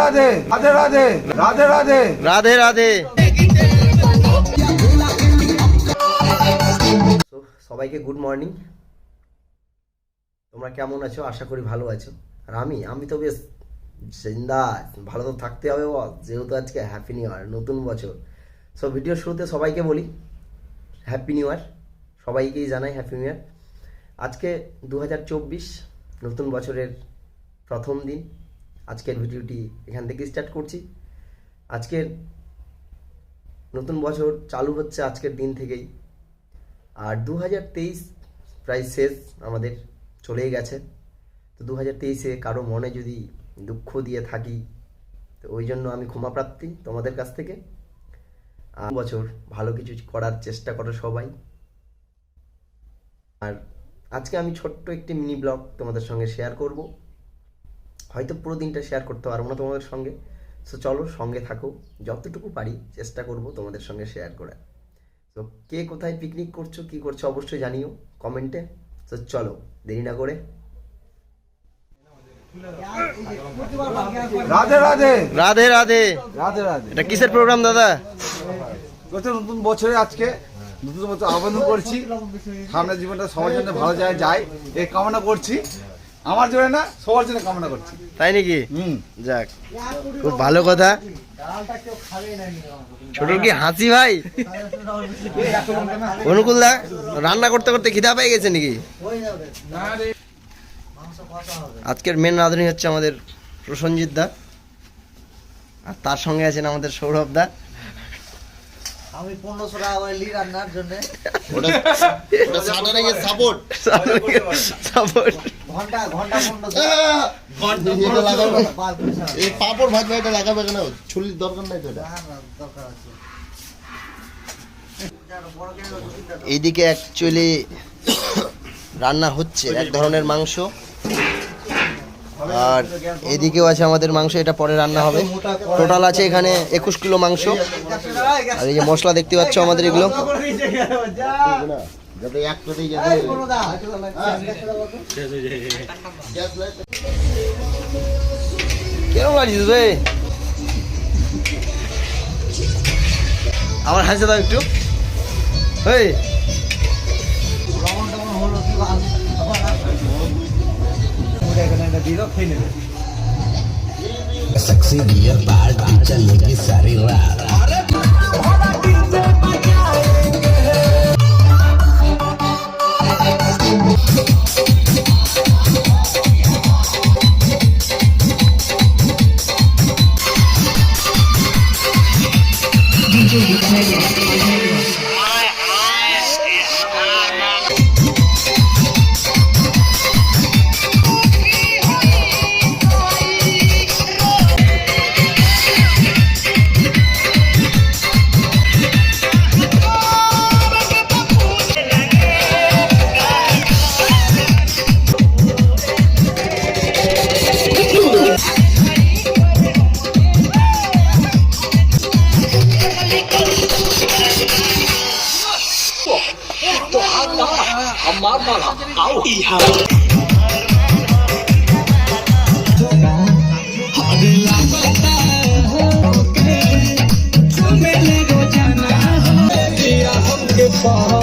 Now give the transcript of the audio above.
রাধে রাধে রাধে রাধে রাধে রাধে। রাধে রাধে। সবাইকে good morning তোমরা কেমন আছো? আশা করি ভালো আছো। আর আমি আমি তো বেশ জিন্দা। ভালো তো থাকতে হবে বল। যেহেতু আজকে হ্যাপি নিউ ইয়ার নতুন বছর। সো ভিডিও শুরুতে সবাইকে বলি হ্যাপি নিউ ইয়ার সবাইকেই জানাই হ্যাপি নিউ ইয়ার আজকে দু হাজার চব্বিশ নতুন বছরের প্রথম দিন। আজকের ভিডিওটি এখান থেকে স্টার্ট করছি। আজকের নতুন বছর চালু হচ্ছে আজকের দিন থেকেই। আর দু হাজার তেইশ প্রায় শেষ আমাদের চলেই গেছে। তো দু হাজার তেইশে কারও মনে যদি দুঃখ দিয়ে থাকি, তো ওই জন্য আমি ক্ষমাপ্রাপ্তি তোমাদের কাছ থেকে। আর বছর ভালো কিছু করার চেষ্টা করো সবাই। আর আজকে আমি ছোট্ট একটি মিনি ব্লগ তোমাদের সঙ্গে শেয়ার করব। হয়তো পুরো দিনটা শেয়ার করতে পারব না তোমাদের সঙ্গে। সো চলো সঙ্গে থাকো। যতটুকু পারি চেষ্টা করব তোমাদের সঙ্গে শেয়ার করার। তো কে কোথায় পিকনিক করছ কি করছ অবশ্যই জানিও কমেন্টে তো চলো দেরি না করে। রাধে রাধে। রাধে রাধে। রাধে রাধে। এটা কিসের প্রোগ্রাম দাদা? গত নতুন বছরে আজকে নতুন বছর আবেদন করছি। সামনের জীবনটা সবার জন্য ভালো যায় যায়। এই কামনা করছি। আমার জন্য না সবার জন্য কামনা করছি। তাই নাকি? হুম। যাক খুব ভালো কথা। ছোট কি হাসি ভাই? অনুকূল দা রান্না করতে করতে খিদা পেয়ে গেছে নাকি? আজকের মেন রাঁধুনি হচ্ছে আমাদের প্রসঞ্জিৎ দা। আর তার সঙ্গে আছেন আমাদের সৌরভ দা। আমি পনেরোশো টাকা করে লি রান্নার জন্য। সাপোর্ট। ঘণ্টা ঘণ্টা পনেরোশো বার করে ছাড়া। এই পাপড় ভাজবে এটা লাগাবে কেন ছুরির দরকার নাই তো এটা না, না, দরকার আছে। বড় কেন চিন্তা করো? এইদিকে অ্যাকচুয়ালি রান্না হচ্ছে এক ধরনের মাংস আর এদিকেও আছে আমাদের মাংস এটা পরে রান্না হবে টোটাল আছে এখানে একুশ কিলো মাংস আর এই যে মশলা দেখতে পাচ্ছ আমাদের এগুলো যাতে এক কোটি যাতে কেমন লাগছিস রে আমার হাসে দাও একটু হই सक्सी गियर पार्टी चलेगी सारी रात তো হাত মারা আমার মারা আও ইহা Bye.